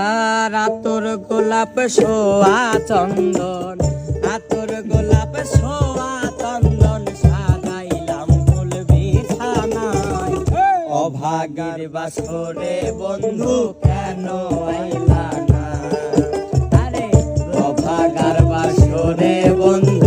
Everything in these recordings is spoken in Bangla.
আর আতর গোলাপ সোয়া চন্দন আতর গোলাপ সোয়া চন্দন, সাজাইলাম ফুল বিছানা অভাগের বাসরে বন্ধু কেন আইলা না? আরে, অভাগার বাসরে বন্ধু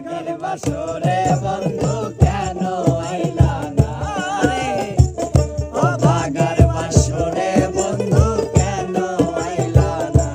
আগের বাসরে বন্ধু কেন আইলা না রে? ও ভাগার বাসরে বন্ধু কেন আইলা না?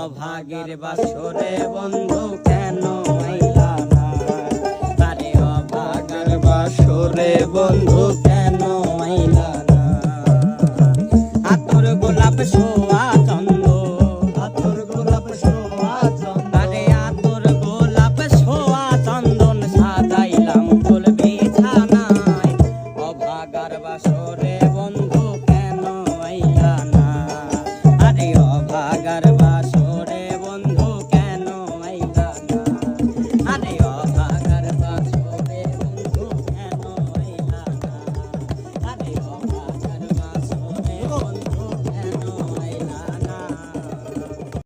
অভাগের বাসরে বন্ধু কেন মাইলা না? আরে অভাগের বাসরে বন্ধু কেন মাইলা না? আতর গোলাপ সোয়া